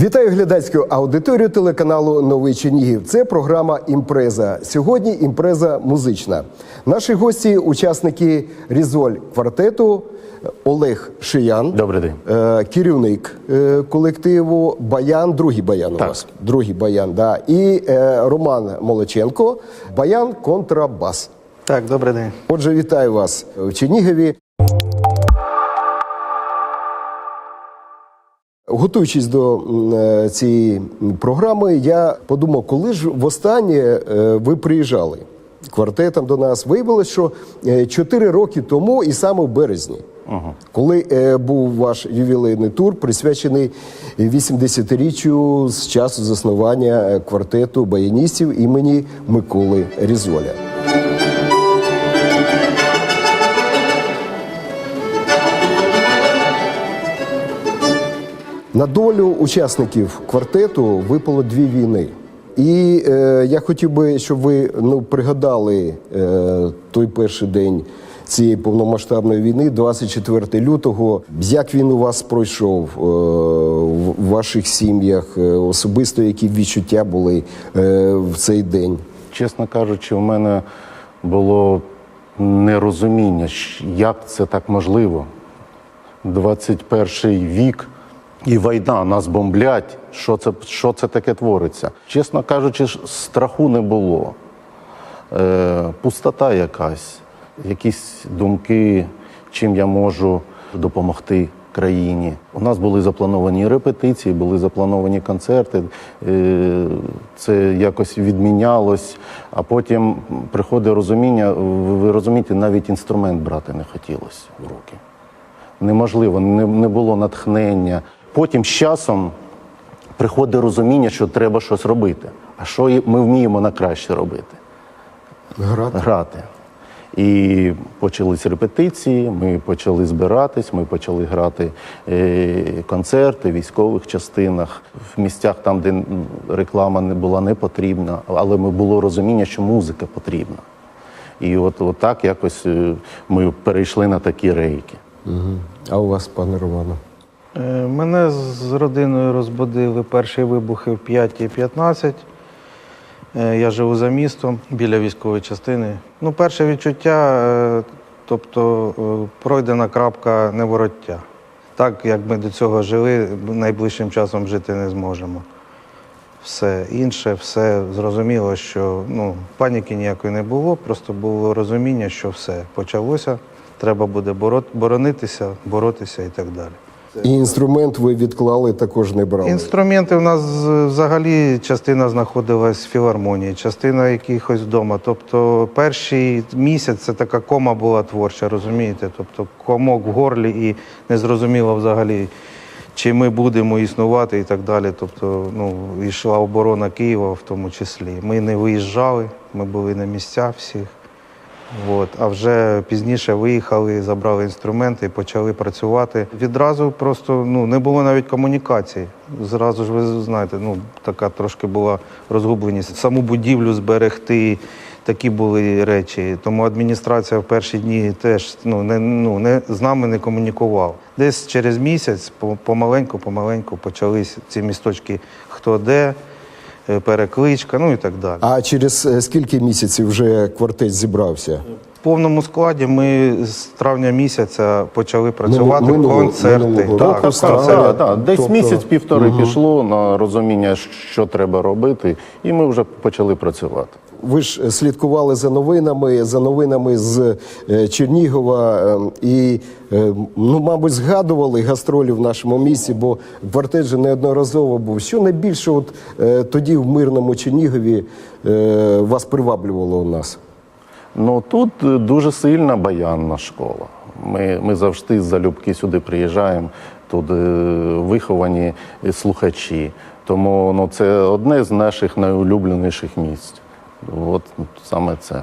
Вітаю глядацьку аудиторію телеканалу Новий Чернігів. Це програма Імпреза. Сьогодні імпреза музична. Наші гості, учасники Різоль квартету Олег Шиян, Добрий день. е, керівник е, колективу Баян, другий баян у Так. вас. Другий баян, да. І е, Роман Молоченко, баян контрабас. Так, добрий день. Отже, вітаю вас в Чернігові. Готуючись до е, цієї програми, я подумав, коли ж востаннє е, ви приїжджали квартетом до нас. Виявилось, що 4 роки тому, і саме в березні, коли е, був ваш ювілейний тур, присвячений 80-річчю з часу заснування е, квартету баяністів імені Миколи Різоля. На долю учасників квартету випало дві війни. І е, я хотів би, щоб ви ну, пригадали е, той перший день цієї повномасштабної війни, 24 лютого. Як він у вас пройшов е, в в ваших сім'ях, е, особисто які відчуття були е, в цей день? Чесно кажучи, у мене було нерозуміння, як це так можливо. 21 вік і війна, нас бомблять. Що це, що це таке твориться? Чесно кажучи, страху не було. Е, пустота якась, якісь думки, чим я можу допомогти країні. У нас були заплановані репетиції, були заплановані концерти. Е, Це якось відмінялось, а потім приходить розуміння, ви розумієте, навіть інструмент брати не хотілося в руки. Неможливо, не, не було натхнення. Потім з часом приходить розуміння, що треба щось робити. А що ми вміємо на краще робити? Грати. грати. І почались репетиції, ми почали збиратись, ми почали грати е, концерти в військових частинах, в місцях там, де реклама не була не потрібна, але ми було розуміння, що музика потрібна. І от, от так якось е, ми перейшли на такі рейки. А у вас, пане Романе? Е, Мене з родиною розбудили перші вибухи в 5.15. Е, Я живу за містом біля військової частини. Ну, перше відчуття, е, тобто пройдена крапка невороття. Так, як ми до цього жили, найближчим часом жити не зможемо. Все інше, все зрозуміло, що ну, паніки ніякої не було, просто було розуміння, що все почалося, треба буде боронитися, боротися і так далі. І інструмент ви відклали, також не брали. Інструменти у нас взагалі частина знаходилась в філармонії, частина якихось вдома. Тобто перший місяць це така кома була творча, розумієте? Тобто комок в горлі і незрозуміло взагалі, чи ми будемо існувати і так далі. Тобто, ну, йшла оборона Києва в тому числі. Ми не виїжджали, ми були на місцях всіх. От, а вже пізніше виїхали, забрали інструменти і почали працювати. Відразу просто ну, не було навіть комунікації. Зразу ж ви знаєте, ну така трошки була розгубленість. Саму будівлю зберегти, такі були речі. Тому адміністрація в перші дні теж ну, не, ну, не, з нами не комунікувала. Десь через місяць помаленьку, помаленьку почались ці місточки хто де, перекличка, ну і так далі. А через е, скільки місяців вже квартет зібрався? В повному складі ми з травня місяця почали працювати минулого- концерти. минулого Так, року так, так. Так, так, десь Тобто- місяць-півтори пішло на розуміння, що треба робити, і ми вже почали працювати. Ви ж слідкували за новинами, за новинами з е, Чернігова е, і, е, ну, мабуть, згадували гастролі в нашому місті, бо квартет же неодноразово був. Що найбільше от тоді в мирному Чернігові вас приваблювало у нас? Ну тут е, дуже сильна баянна школа. Ми, ми завжди залюбки сюди приїжджаємо. Тут е, виховані слухачі. Тому ну, це одне з наших найулюбленіших місць. От саме це.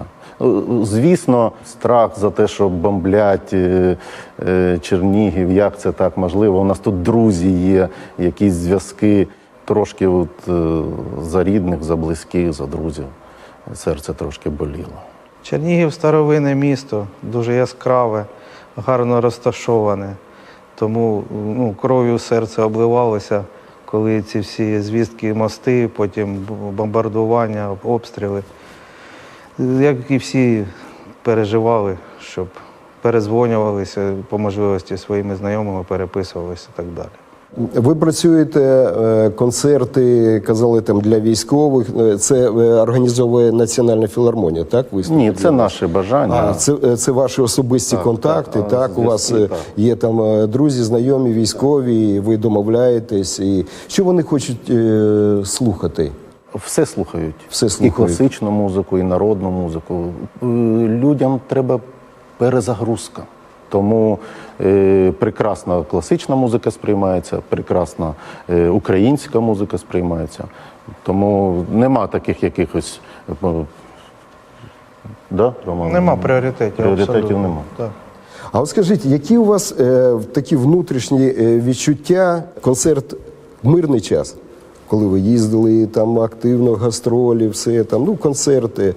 Е, Звісно, страх за те, що бомблять е, е, Чернігів, як це так можливо. У нас тут друзі є, якісь зв'язки. Трошки от, е, за рідних, за близьких, за друзів. Серце трошки боліло. Чернігів старовинне місто, дуже яскраве, гарно розташоване. Тому ну, кров'ю серце обливалося, коли ці всі звістки, мости, потім бомбардування, обстріли. Як і всі переживали, щоб перезвонювалися по можливості своїми знайомими, переписувалися і так далі. Ви працюєте е, концерти, казали там для військових. Е, Це е, організовує Національна філармонія, так? виступи Ні, це наше бажання. А, це, це ваші особисті контакти, так, так? У вас так. є там друзі, знайомі, військові, і ви домовляєтесь. І що вони хочуть е, слухати? Все слухають. Все І класичну музику, і народну музику. Людям треба перезагрузка. Тому е, прекрасна класична музика сприймається, прекрасна е, українська музика сприймається. Тому нема таких якихось. е, Да, Роман? Нема пріоритетів. Пріоритетів абсолютно. нема. Так. А от скажіть, які у вас е, такі внутрішні е, відчуття, концерт в мирний час, коли ви їздили там активно, гастролі, все там, ну, концерти.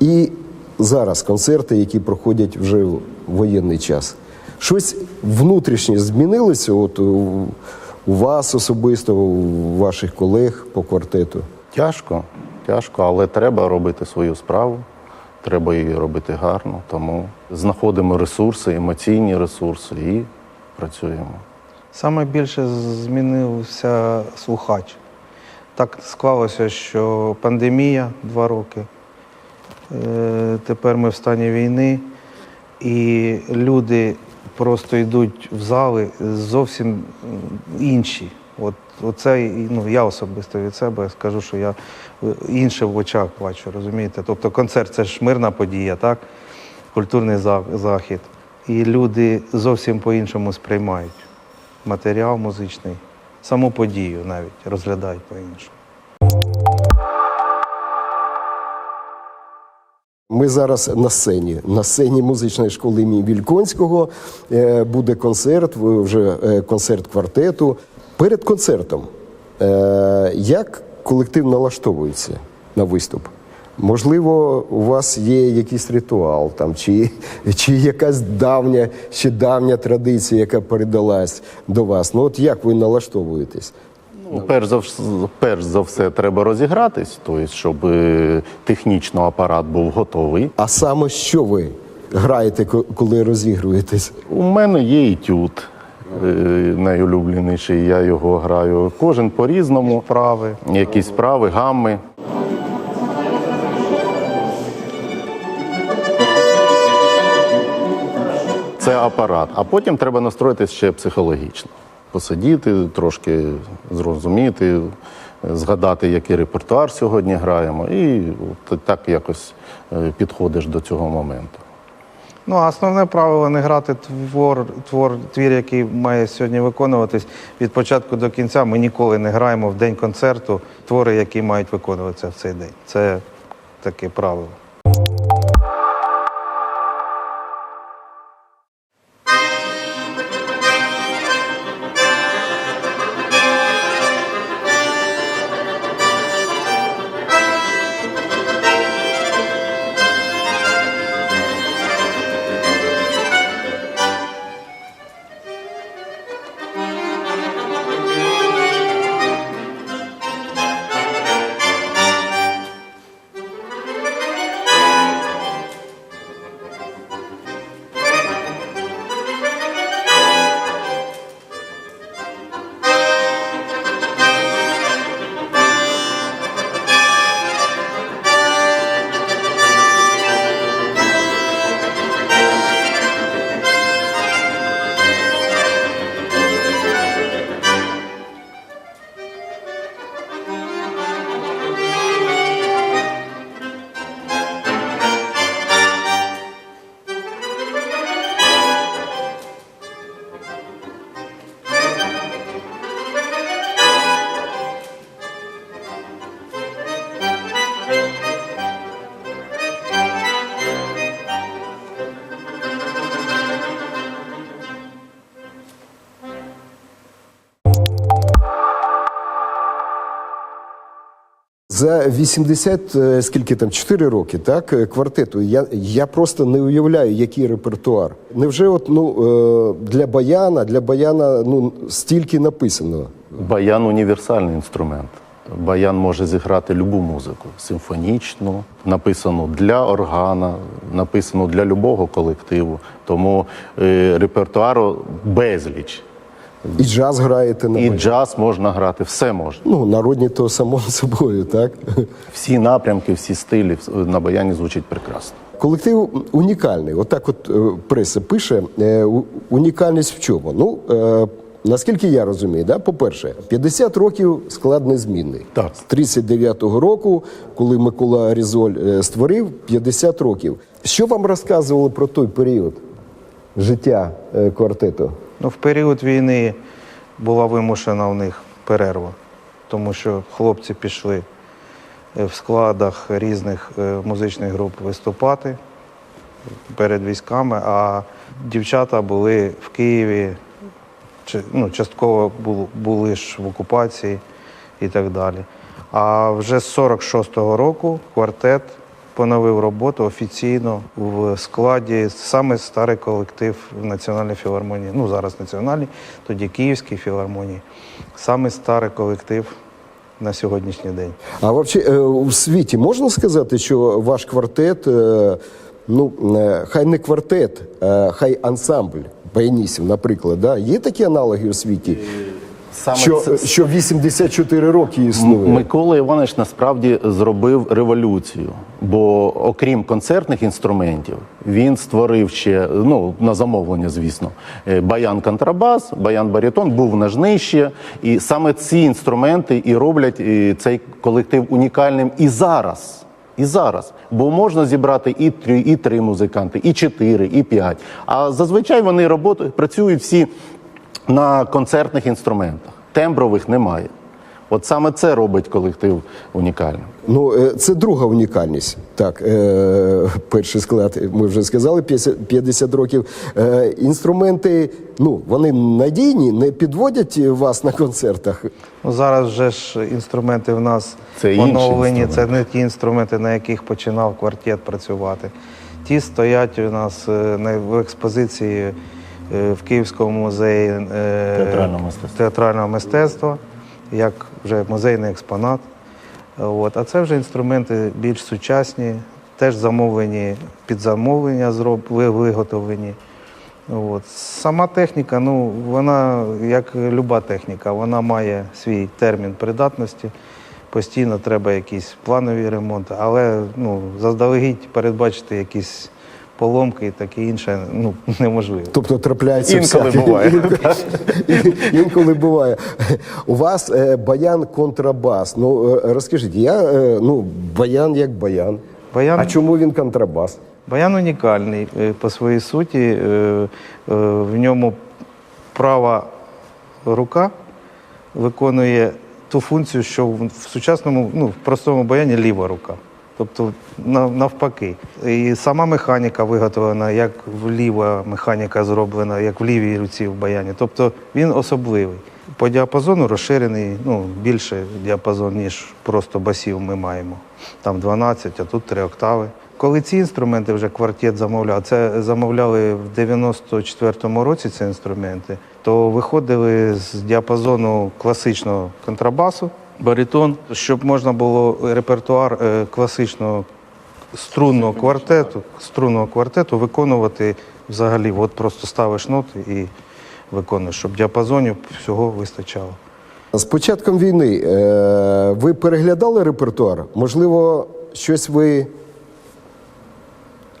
І зараз концерти, які проходять вже воєнний час. Щось внутрішнє змінилося от у, у вас особисто, у ваших колег по квартету? Тяжко, тяжко, але треба робити свою справу. Треба її робити гарно. Тому знаходимо ресурси, емоційні ресурси і працюємо. Саме більше змінився слухач. Так склалося, що пандемія два роки. Е, Тепер ми в стані війни, і люди просто йдуть в зали зовсім інші. От, оце, ну, я особисто від себе скажу, що я е, інше в очах бачу, розумієте? Тобто концерт це ж мирна подія, так? культурний захід. І люди зовсім по-іншому сприймають матеріал музичний, саму подію навіть розглядають по-іншому. Ми зараз на сцені. На сцені музичної школи імені Вільконського е, буде концерт, вже е, концерт квартету. Перед концертом е, як колектив налаштовується на виступ? Можливо, у вас є якийсь ритуал там, чи, чи якась давня, ще давня традиція, яка передалась до вас. Ну от як ви налаштовуєтесь? Ну, перш, за, перш за все, треба розігратись, тобто, щоб е, технічно апарат був готовий. А саме що ви граєте, коли розігруєтесь? У мене є етюд е, найулюбленіший, я його граю. Кожен по-різному. Вправи. Якісь вправи, гамми. Це апарат. А потім треба настроїтися ще психологічно. Посидіти, трошки зрозуміти, згадати, який репертуар сьогодні граємо, і так якось е, підходиш до цього моменту. Ну, а основне правило не грати твор, твор, твір, який має сьогодні виконуватись від початку до кінця. Ми ніколи не граємо в день концерту твори, які мають виконуватися в цей день. Це таке правило. За 80, е, скільки там, 4 роки, так, е, квартету, я, я просто не уявляю, який репертуар. Невже от, ну, е, для баяна, для баяна ну, стільки написано? Баян універсальний інструмент. Баян може зіграти любу музику: симфонічну, написану для органа, написану для любого колективу. Тому е, репертуару безліч. І джаз граєте на І джаз можна грати, все можна. Ну, народні то само собою, так? Всі напрямки, всі стилі на баяні звучить прекрасно. Колектив унікальний. Отак, от, е, преса пише. е, Унікальність в чому? Ну, е, наскільки я розумію, да? по-перше, 50 років склад незмінний. Так. З 39-го року, коли Микола Різоль створив, 50 років. Що вам розказували про той період життя е, квартету? Ну, в період війни була вимушена в них перерва, тому що хлопці пішли е, в складах різних е, музичних груп виступати перед військами, а дівчата були в Києві, ну, частково були ж в окупації і так далі. А вже з 46-го року квартет поновив роботу офіційно в складі саме старий колектив в Національній філармонії. Ну, зараз національній, тоді Київській філармонії. Саме старий колектив на сьогоднішній день. А взагалі у світі можна сказати, що ваш квартет, е, ну е, хай не квартет, хай ансамбль баяністів, наприклад, да? є такі аналоги у світі, Саме що, це- що 84 роки існує. Микола Іванович насправді зробив революцію, бо окрім концертних інструментів, він створив ще ну на замовлення, звісно, е, баян контрабас, баян барітон, був нажнище, і саме ці інструменти і роблять цей колектив унікальним і зараз. І зараз, бо можна зібрати і три, і три музиканти, і чотири, і п'ять. А зазвичай вони роботи працюють всі на концертних інструментах. Тембрових немає. От саме це робить колектив унікальним. Ну, е, це друга унікальність. Так, е, перший склад, ми вже сказали, 50 50 років. Е, інструменти, ну, вони надійні, не підводять вас на концертах. Ну, зараз вже ж інструменти в нас Це оновлені, це не ті інструменти, на яких починав квартет працювати. Ті стоять у нас в експозиції в Київському музеї е, Театрального мистецтва. театрального мистецтва, як вже музейний експонат. От. А це вже інструменти більш сучасні, теж замовлені, під замовлення зроб, виготовлені. От. Сама техніка, ну, вона, як люба техніка, вона має свій термін придатності. Постійно треба якісь планові ремонти, але ну, заздалегідь передбачити якісь поломки і таке інше ну, неможливо. Тобто трапляється Інколи всяке. буває. Інколи буває. У вас е, баян контрабас. Ну е, розкажіть, я е, ну баян як баян. Баян- А чому він контрабас? Баян унікальний е, по своїй суті. е, е, В ньому права рука виконує ту функцію, що в в сучасному, ну, в простому баяні ліва рука. Тобто навпаки. І сама механіка виготовлена, як вліва механіка зроблена, як в лівій руці в баяні. Тобто він особливий. По діапазону розширений, ну, більше діапазон, ніж просто басів ми маємо. Там 12, а тут 3 октави. Коли ці інструменти вже квартет замовляв, це замовляли в 94-му році ці інструменти, то виходили з діапазону класичного контрабасу, баритон, щоб можна було репертуар е, класичного струнного квартету, струнного квартету виконувати взагалі. От просто ставиш ноти і виконуєш, щоб діапазонів всього вистачало. З початком війни е, ви переглядали репертуар? Можливо, щось ви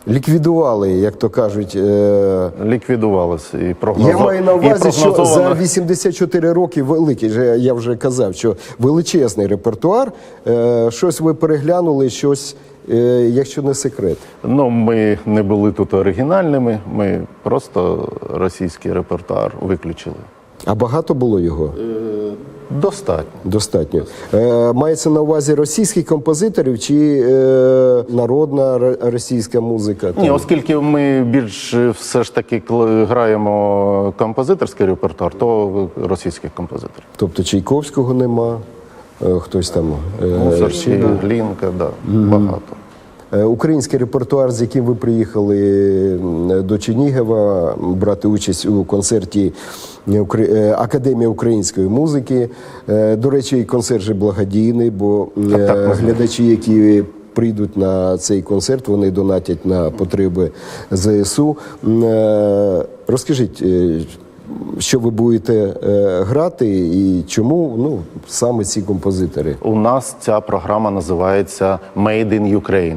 ліквідували, як то кажуть. Е, Ліквідувалося і Я маю на увазі, що за прогнозовано- 84 роки великий, я вже казав, що величезний репертуар. Е, щось ви переглянули, щось, е, якщо не секрет. Ну, ми не були тут оригінальними, ми просто російський репертуар виключили. А багато було його? Достатньо. Достатньо. Е, мається на увазі російських композиторів чи е, народна російська музика? Ні, оскільки ми більш все ж таки граємо композиторський репертуар, то російських композиторів. Тобто Чайковського нема, е, хтось там. е, Мусорський, ще- Глінка, да, багато. Е, Український репертуар, з яким ви приїхали до Чернігова, брати участь у концерті Укра- е, Академії української музики. Е, До речі, концерт же благодійний, бо е, глядачі, які прийдуть на цей концерт, вони донатять на потреби ЗСУ. Е, Розкажіть, е, що ви будете е, грати і чому ну, саме ці композитори? У нас ця програма називається Made in Ukraine.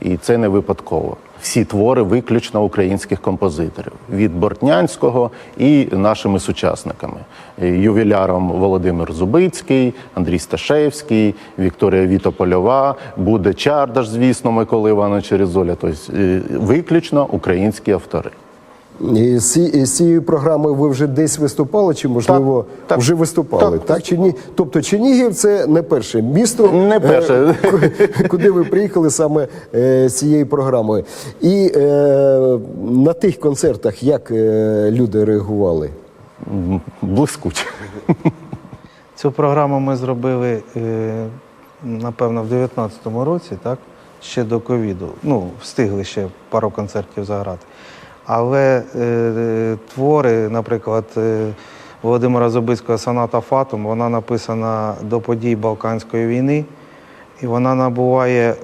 І це не випадково. Всі твори виключно українських композиторів від Бортнянського і нашими сучасниками: ювіляром Володимир Зубицький, Андрій Сташевський, Вікторія Вітопольова, буде Чардаш, звісно, Микола Іванович Різоля. Тобто е, виключно українські автори. І з, цією програмою ви вже десь виступали, чи можливо так. вже виступали? Так. Так. чи ні? Тобто Чернігів це не перше місто, Не перше. е, куди ви приїхали саме е, з цією програмою. І е, на тих концертах як е, люди реагували? Блискуче. Цю програму ми зробили, е, напевно, в 2019 році, так? ще до ковіду. Ну, встигли ще пару концертів заграти. Але е, твори, наприклад, е, Володимира Зубицького соната Фатум, вона написана до подій Балканської війни, і вона набуває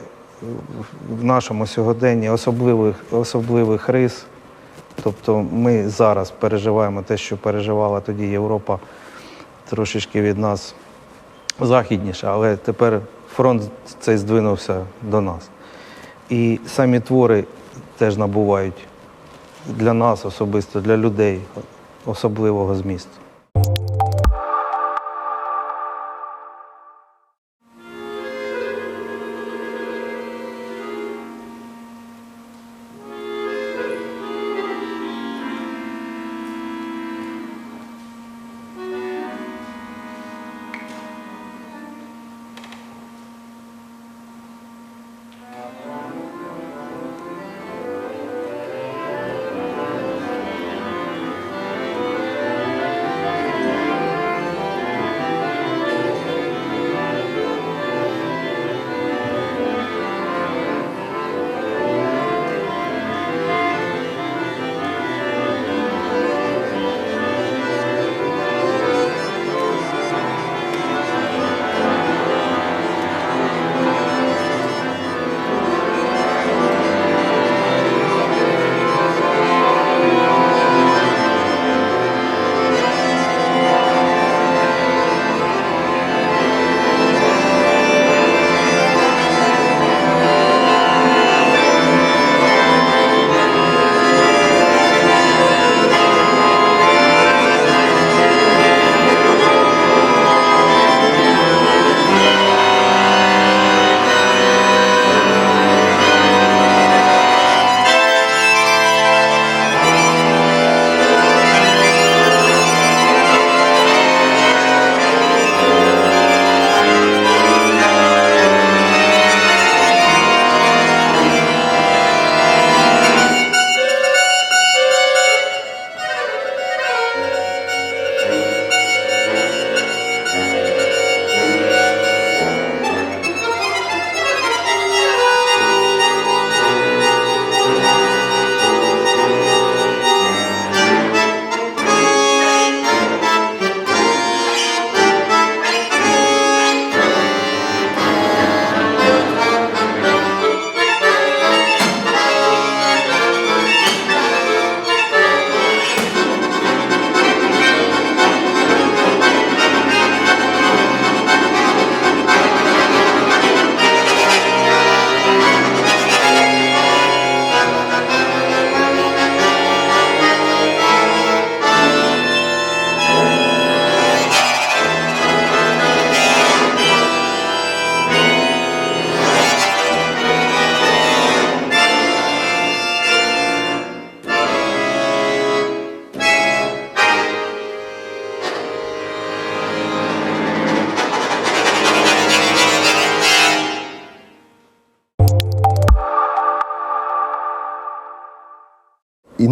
в нашому сьогоденні особливих, особливих рис. Тобто ми зараз переживаємо те, що переживала тоді Європа трошечки від нас західніше, але тепер фронт цей здвинувся до нас. І самі твори теж набувають для нас особисто, для людей особливого змісту.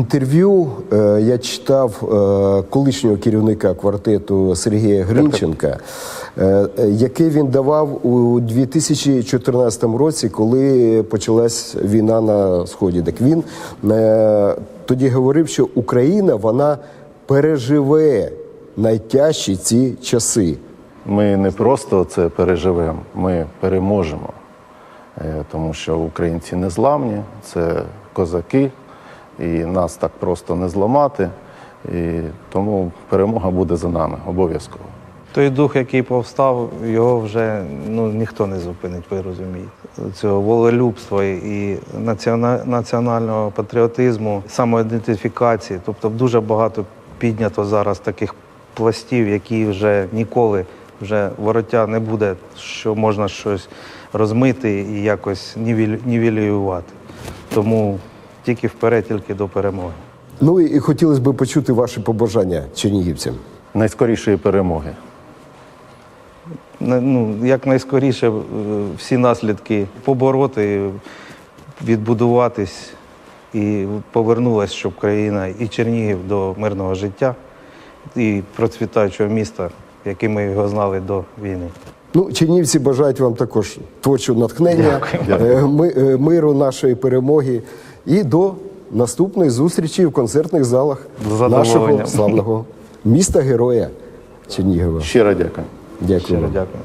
Інтерв'ю е, я читав е, колишнього керівника квартету Сергія Гринченка, е, е, він давав у 2014 році, коли почалась війна на сході. Так він е, тоді говорив, що Україна вона переживе найтяжчі ці часи. Ми не просто це переживемо, ми переможемо. Тому що українці не зламні, це козаки, і нас так просто не зламати. І тому перемога буде за нами обов'язково. Той дух, який повстав, його вже ну, ніхто не зупинить, ви розумієте. Цього волелюбства і націона- національного патріотизму, самоідентифікації. Тобто дуже багато піднято зараз таких пластів, які вже ніколи вже вороття не буде, що можна щось розмити і якось нівелювати. Тому тільки вперед, тільки до перемоги. Ну і хотілося б почути ваші побажання чернігівцям. Найскорішої перемоги. Ну, якнайскоріше е, всі наслідки побороти, відбудуватись і повернулась, щоб країна і Чернігів до мирного життя і процвітаючого міста, яким ми його знали до війни. Ну, чернівці бажають вам також творчого натхнення, е, ми- е, миру, нашої перемоги і до наступної зустрічі в концертних залах нашого славного міста героя Чернігова. Щиро дякую. Дякую. Щиро дякую.